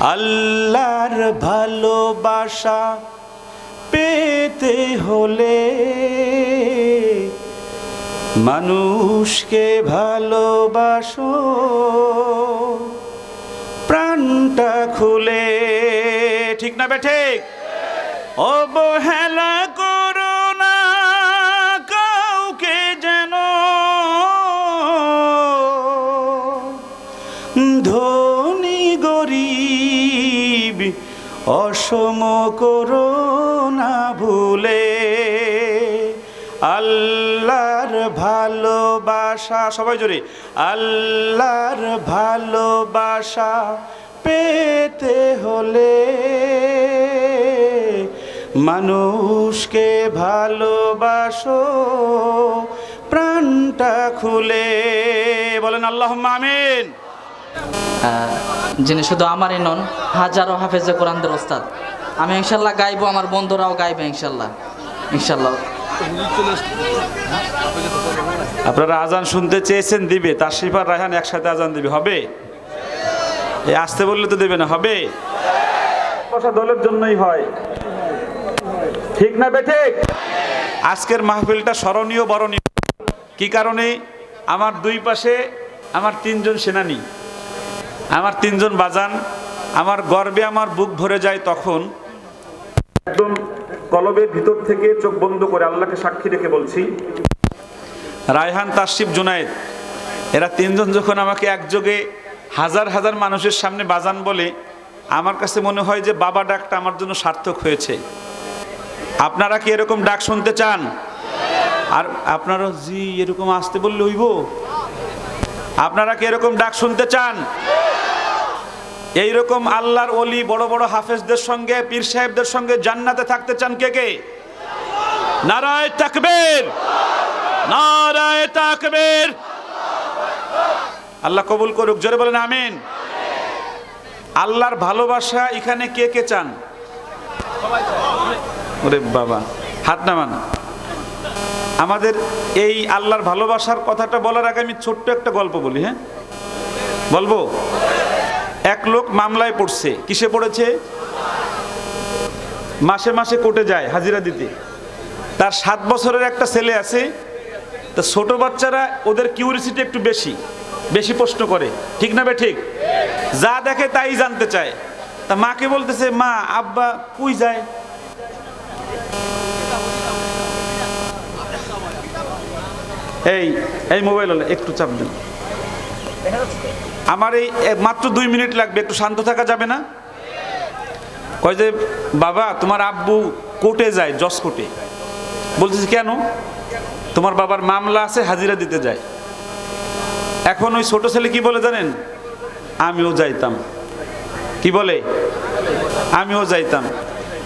আল্লাহর ভালোবাসা পেতে হলে মানুষকে ভালোবাসো প্রাণটা খুলে ঠিক না বে ঠিক? অবহেলা অসম করো না ভুলে আল্লাহর ভালোবাসা সবাই জোরে আল্লাহর ভালোবাসা পেতে হলে মানুষকে ভালোবাসো প্রাণটা খুলে বলেন আল্লাহ আহ, যিনি শুধু আমারই নন, হাজারো হাফেজে কোরআনদের ওস্তাদ। আমি ইনশাল্লাহ গাইবো, আমার বন্ধুরাও গাইবে ইনশাল্লাহ। ইনশাল্লাহ। আপনারা আজান শুনতে চেয়েছেন দিবে, তার শিফার রায়হান একসাথে আজান দিবে, হবে? এই আসতে বললে তো দেবে না, হবে? বসা দলের জন্যই হয়। ঠিক না বে, ঠিক? আজকের মাহফিলটা স্মরণীয়, বরণীয়। কি কারণে? আমার দুই পাশে আমার তিনজন সেনানী। আমার তিনজন বাজান আমার গর্বে আমার বুক ভরে যায় তখন। একদম কলবের ভিতর থেকে চোখ বন্ধ করে আল্লাহকে সাক্ষী রেখে বলছি রায়হান তাসিফ জুনায়েদ এরা তিনজন যখন আমাকে একযোগে হাজার হাজার মানুষের সামনে বাজান বলে আমার কাছে মনে হয় যে বাবা ডাকটা আমার জন্য সার্থক হয়েছে। আপনারা কি এরকম ডাক শুনতে চান? আর আপনারা জি এরকম আসতে বললে হইব? আপনারা কি এরকম ডাক শুনতে চান? এইরকম আল্লাহর অলি বড় বড় হাফেজদের সঙ্গে, পীর সাহেবদের সঙ্গে জান্নাতে থাকতে চান কে কে? নারায় তাকবীর। নারায় তাকবীর। আল্লাহ কবুল করুক, জোরে বলেন আমিন। আল্লাহর ভালোবাসা এখানে কে কে চান? ওরে বাবা, হাত নামান। আমাদের এই আল্লাহর ভালোবাসার কথাটা বলার আগে আমি ছোট্ট একটা গল্প বলি হ্যাঁ? বলব? এক লোক মামলায় পড়ছে। কিসে পড়েছে? মাসে মাসে কোর্টে যায় হাজিরা দিতে। তার সাত বছরের একটা ছেলে আছে। তা ছোট বাচ্চারা ওদের কিউরিসিটি একটু বেশি বেশি প্রশ্ন করে। ঠিক না বে ঠিক? যা দেখে তাই জানতে চায়। তা মাকে বলতেছে, মা, আব্বা কুই যায়? এই এই মোবাইল একটু চাপ দিন। আমার এই মাত্র দুই মিনিট লাগবে, একটু শান্ত থাকা যাবে না? কয় যে, বাবা, তোমার আব্বু কোর্টে যায়, জজ কোর্টে। বলতেছি, কেন? তোমার বাবার মামলা আছে, হাজিরা দিতে যায়। এখন ওই ছোট ছেলে কি বলে জানেন? আমিও যাইতাম। কি বলে? আমিও যাইতাম।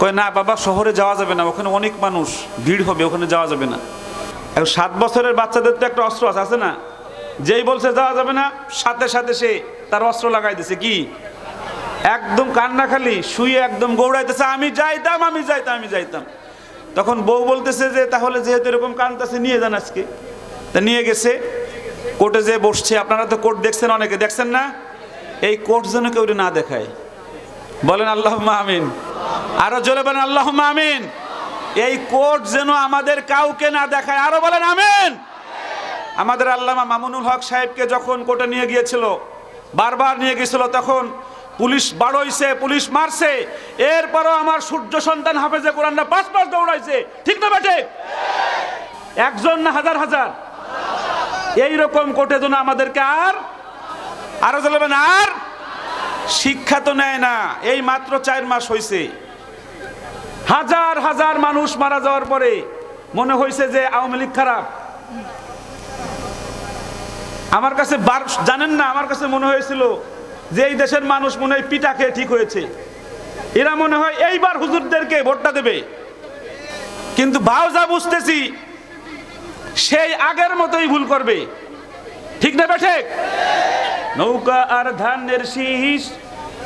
কয়, না, বাবা, শহরে যাওয়া যাবে না, ওখানে অনেক মানুষ, ভিড় হবে, ওখানে যাওয়া যাবে না। এখন সাত বছরের বাচ্চাদের তো একটা অস্ত্র আছে না? যেই বলছে যাওয়া যাবে না, সাথে সাথে সে তার অস্ত্র লাগাই দিছে। কি? একদম কান্না খালি, শুয়ে একদম গৌড়াইতেছে, আমি যাইতাম আমি যাইতাম আমি যাইতাম। তখন বউ বলতেছে যে, তাহলে যেহেতু এরকম কানতেছে নিয়ে যান আজকে। তা নিয়ে গেছে, কোর্টে যে বসছে। আপনারা তো কোর্ট দেখছেন অনেকে, দেখছেন না? এই কোর্ট যেন কেউ না দেখায়। বলেন আল্লাহ আমিন। আরও জোরে বলেন আল্লাহ আমিন। এই কোর্ট যেন আমাদের কাউকে না দেখায়, আরও বলেন, আমিন। আমাদের আল্লামা মামুনুল হক সাহেবকে যখন কোর্টে নিয়ে গিয়েছিল, বারবার নিয়ে গিয়েছিল, তখন পুলিশ বাড়ইছে, পুলিশ মারছে। এরপরও আমার সূর্য সন্তান হাফেজে কোরআনরা পাঁচ পাঁচ দৌড়াইছে। ঠিক না বেটে একজন না হাজার হাজার? এই রকম কোর্টে যেন আমাদেরকে আর আরও চলবেন আর শিক্ষা তো নেয় না। এই মাত্র চার মাস হয়েছে হাজার হাজার মানুষ মারা যাওয়ার পরে মনে হয়েছে যে আওয়ামী লীগ খারাপ। আমার কাছে বার- জানেন না, আমার কাছে মনে হয়েছিল যে এই দেশের মানুষ মনে হয় পিটা খেয়ে ঠিক হয়েছে। এরা মনে হয় এইবার হুজুরদেরকে ভোটটা দেবে। কিন্তু ভাও যা বুঝতেছি, সেই আগের মতোই ভুল করবে। ঠিক না বেঠে নৌকা আর ধানের শীষ,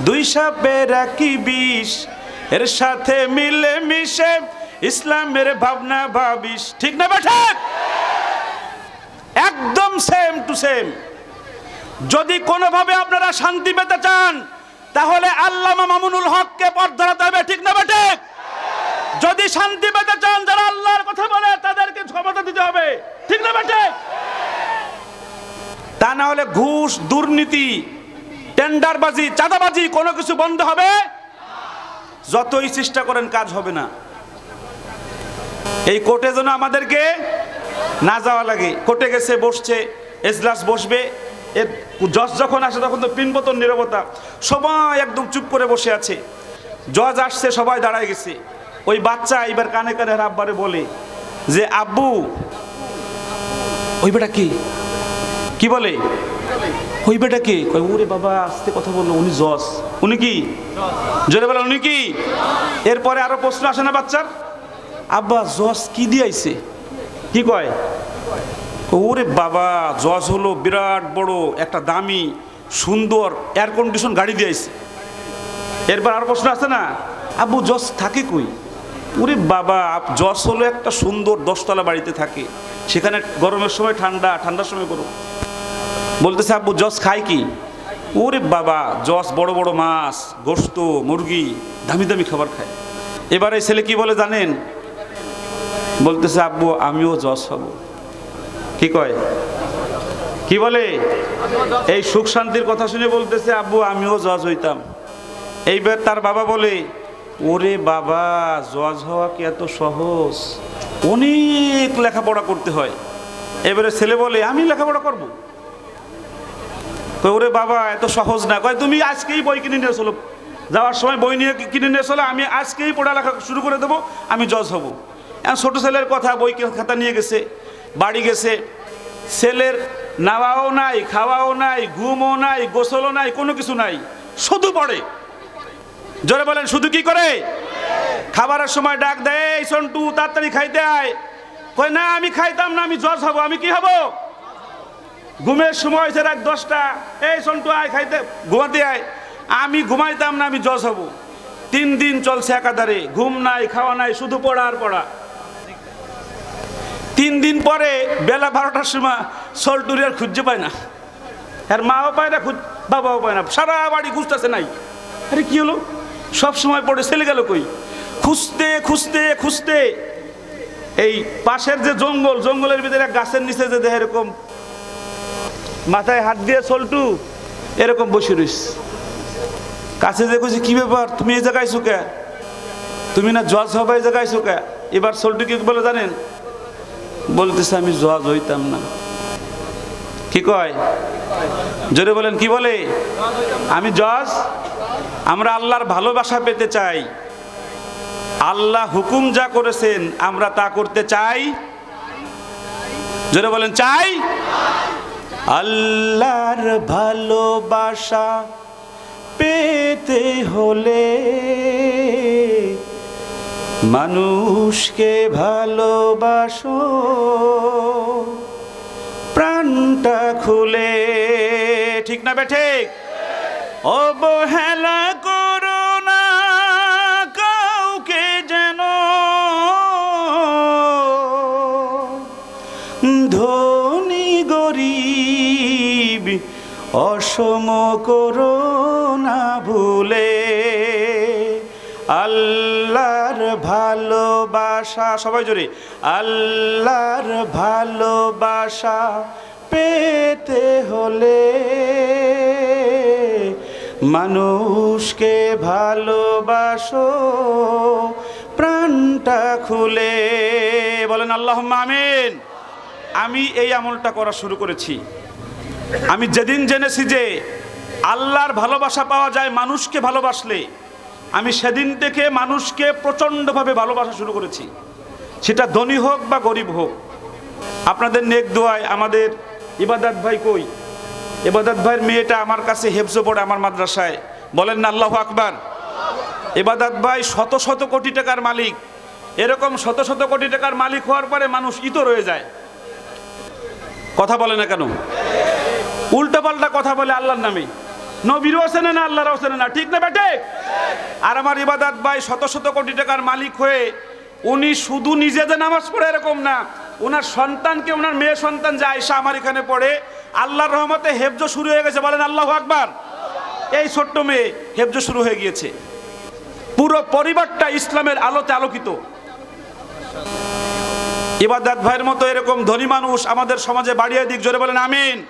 দুই সাপের একই বিষ, এর সাথে মিলে মিশে ইসলামের ভাবনা ভাবিস। ঠিক না বেঠে একদম সেম টু সেম যদি কোনোভাবে আপনারা শান্তি পেতে চান, তাহলে আল্লামা মামুনুল হককে পথ ধরাতে হবে, ঠিক না বেটে যদি শান্তি পেতে চান, যারা আল্লাহর কথা বলে, তাদেরকে ক্ষমতা দিতে হবে, ঠিক না বেটে তা না হলে ঘুষ, দুর্নীতি, টেন্ডারবাজি, চাঁদাবাজি, কোনো কিছু বন্ধ হবে? যতই চেষ্টা করেন, কাজ হবে না। এই কোর্টে যেন আমাদেরকে না যাওয়া লাগে কোর্টে গেছে বসছে এজলাস বসবে। এর জজ যখন আসে তখন তো পিনপতন নিরবতা। সবাই একদম চুপ করে বসে আছে। জজ আসছে সবাই দাঁড়ায় গেছে। ওই বাচ্চা এবার কানে কানে আব্বারে বলে যে আব্বু। ওই বেটা কি? কি বলে? ওই বেটা কে? কয় ওরে বাবা আসতে কথা বলল উনি জজ। উনি কি? জোরে বলে উনি কি? এরপরে আরও প্রশ্ন আসে না বাচ্চার? আব্বা জজ কি দিয়াইছে কি কয়? ওরে বাবা জজ হলো বিরাট বড়, একটা দামি, সুন্দর এয়ার কন্ডিশন গাড়ি দিয়েছে এরপর আর প্রশ্ন আছে না? আব্বু জজ থাকে কই? ওরে বাবা জজ হলো একটা সুন্দর দশতলা বাড়িতে থাকে। সেখানে গরমের সময় ঠান্ডা, ঠান্ডার সময় গরম। বলতেছে আব্বু জজ খায় কি? ওরে বাবা জজ বড় বড় মাছ, গোস্ত, মুরগি, দামি দামি খাবার খায়। এবারে ছেলে কি বলে জানেন? বলতেছে, আব্বু, আমিও জজ হব। কি কয়? কি বলে? এই সুখ শান্তির কথা শুনে বলতেছে, আব্বু, আমিও জজ হইতাম। এইবার তার বাবা বলে, ওরে বাবা, জজ হওয়া কি এত সহজ? অনেক লেখাপড়া করতে হয়। এবারে ছেলে বলে, আমি লেখাপড়া করব? ওরে বাবা, এত সহজ না। কয়, তুমি আজকেই বই কিনে নিয়ে চলো। যাওয়ার সময় বই নিয়ে কিনে নিয়ে চলো, আমি আজকেই পড়ালেখা শুরু করে দেবো, আমি জজ হব। ছোট ছেলের কথা বই খাতা নিয়ে গেছে, বাড়ি গেছে। ছেলের নাওয়াও নাই, খাওয়াও নাই, ঘুমও নাই, গোসলও নাই, কোনো কিছু নাই, শুধু পড়ে। জোরে বলেন, শুধু কি করে? খাবারের সময় ডাক দেয়, এই সন্টু, তাড়াতাড়ি খাইতে আয়। কয়, না, আমি খাইতাম না, আমি জজ হব, আমি কি হব? ঘুমের সময় হয়েছে রাত দশটা। এই সন্টু, আয়, খাইতে, ঘুমাতে আয়। আমি ঘুমাইতাম না, আমি জজ হব। তিন দিন চলছে একাধারে, ঘুম নাই, খাওয়া নাই, শুধু পড়া আর পড়া। তিন দিন পরে বেলা বারোটার সময় সল্টুরি আর খুঁজে পায় না। আর মাও পায় না, খুঁজ, বাবাও পায় না। সারা বাড়ি খুঁজতেছে নাই। আরে কি হলো? সব সময় পড়ে ছেলে গেল কই? খুঁজতে খুঁজতে খুঁজতে। এই পাশের যে জঙ্গল, জঙ্গলের ভিতরে গাছের নিচে যে দেহ এরকম মাথায় হাত দিয়ে সল্টু এরকম বসে রইস। কাছে যে কইছে, কি ব্যাপার? তুমি এই জায়গায় শুকে তুমি না জজ হবে এই জায়গায় শুকে এবার সল্টু কি বলে, জানেন বলতেছে, আমি জজ হইতাম না। কি কয়? জোরে বলেন, কি বলে? আমি জজ, আমরা আল্লাহর ভালোবাসা পেতে চাই। আল্লাহ হুকুম যা করেছেন, আমরা তা করতে চাই। জোরে বলেন, চাই। আল্লাহর ভালোবাসা পেতে হলে মানুষকে ভালোবাসো, প্রাণটা খুলে। ঠিক না বেঠিক অবহেলা করো না কাউকে যেন। ধনী গরিব, অসম করো। আল্লাহর ভালোবাসা, সবাই জোরে, আল্লাহর ভালোবাসা পেতে হলে মানুষকে ভালোবাসো, প্রাণটা খুলে। বলেন আল্লাহ আমিন। আমি এই আমলটা করা শুরু করেছি। আমি যেদিন জেনেছি যে আল্লাহর ভালোবাসা পাওয়া যায় মানুষকে ভালোবাসলে আমি সেদিন থেকে মানুষকে প্রচণ্ডভাবে ভালোবাসা শুরু করেছি। সেটা ধনী হোক বা গরিব হোক। আপনাদের নেক দোয়ায় আমাদের ইবাদত ভাই কই? ইবাদত ভাইয়ের মেয়েটা আমার কাছে হেফজো পড়ে আমার মাদ্রাসায়। বলেন না, আল্লাহ আকবার। এবাদাত ভাই শত শত কোটি টাকার মালিক। এরকম শত শত কোটি টাকার মালিক হওয়ার পরে মানুষ ইতো রয়ে যায়। কথা বলে না কেন? উল্টো পাল্টা কথা বলে আল্লাহর নামে। নবীরও চেনে না, আল্লাহরও চেনে না। ঠিক না বেটে? আর আমার ইবাদাত ভাই শত শত কোটি টাকার মালিক হয়ে উনি শুধু নিজে যে নামাজ পড়ে এরকম না ওনার সন্তানকে ওনার মেয়ে সন্তান যে আয়সা আমার এখানে পড়ে, আল্লাহর রহমতে হেফজ শুরু হয়ে গেছে। বলেন আল্লাহ আকবার। এই ছোট্ট মেয়ে হেফজ শুরু হয়ে গিয়েছে। পুরো পরিবারটা ইসলামের আলোতে আলোকিত। ইবাদাত ভাইয়ের মতো এরকম ধনী মানুষ আমাদের সমাজে বাড়িয়ে দিক, জোরে বলেন আমিন।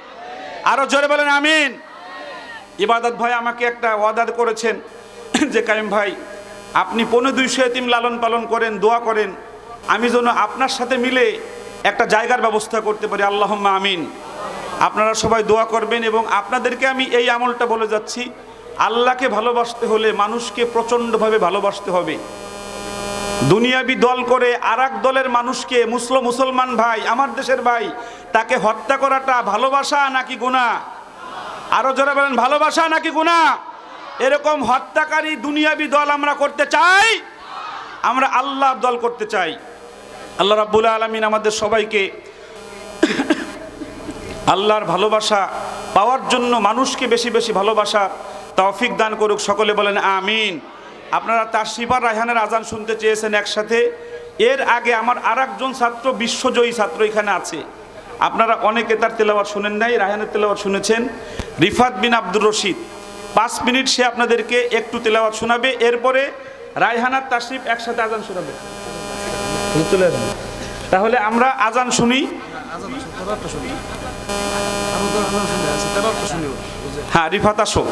আরও জোরে বলেন আমিন। ইবাদত ভাই আমাকে একটা ওয়াদা করেছেন যে, কাইম ভাই, আপনি পনেরো দুইশো এতিম লালন পালন করেন, দোয়া করেন, আমি যেন আপনার সাথে মিলে একটা জায়গার ব্যবস্থা করতে পারি। আল্লাহ আমিন। আপনারা সবাই দোয়া করবেন এবং আপনাদেরকে আমি এই আমলটা বলে যাচ্ছি, আল্লাহকে ভালোবাসতে হলে মানুষকে প্রচণ্ডভাবে ভালোবাসতে হবে। দুনিয়াবি দল করে আর দলের মানুষকে, মুসলো মুসলমান ভাই, আমার দেশের ভাই, তাকে হত্যা করাটা ভালোবাসা নাকি গুণা আরও যারা বলেন, ভালোবাসা নাকি গুণা? এরকম হত্যাকারী দুনিয়াবি দল আমরা করতে চাই, আমরা আল্লাহর দল করতে চাই। আল্লাহ রাব্বুল আলমিন আমাদের সবাইকে আল্লাহর ভালোবাসা পাওয়ার জন্য মানুষকে বেশি বেশি ভালোবাসা তৌফিক দান করুক, সকলে বলেন আমিন। আপনারা তার শিবার রায়হানের আজান শুনতে চেয়েছেন একসাথে। এর আগে আমার আর একজন ছাত্র, বিশ্বজয়ী ছাত্র এখানে আছে। আপনারা অনেকে তার তেলাওয়াত শুনেন নাই, রায়হানের তেলাওয়াত শুনেছেন। রিফাত বিন আব্দুর রশিদ। পাঁচ মিনিট সে আপনাদেরকে একটু তেলাওয়াত শোনাবে, এরপরে রায়হানার তাশরিফ একসাথে আজান শোনাবে। তাহলে আমরা আজান শুনি। হ্যাঁ রিফাত আসো।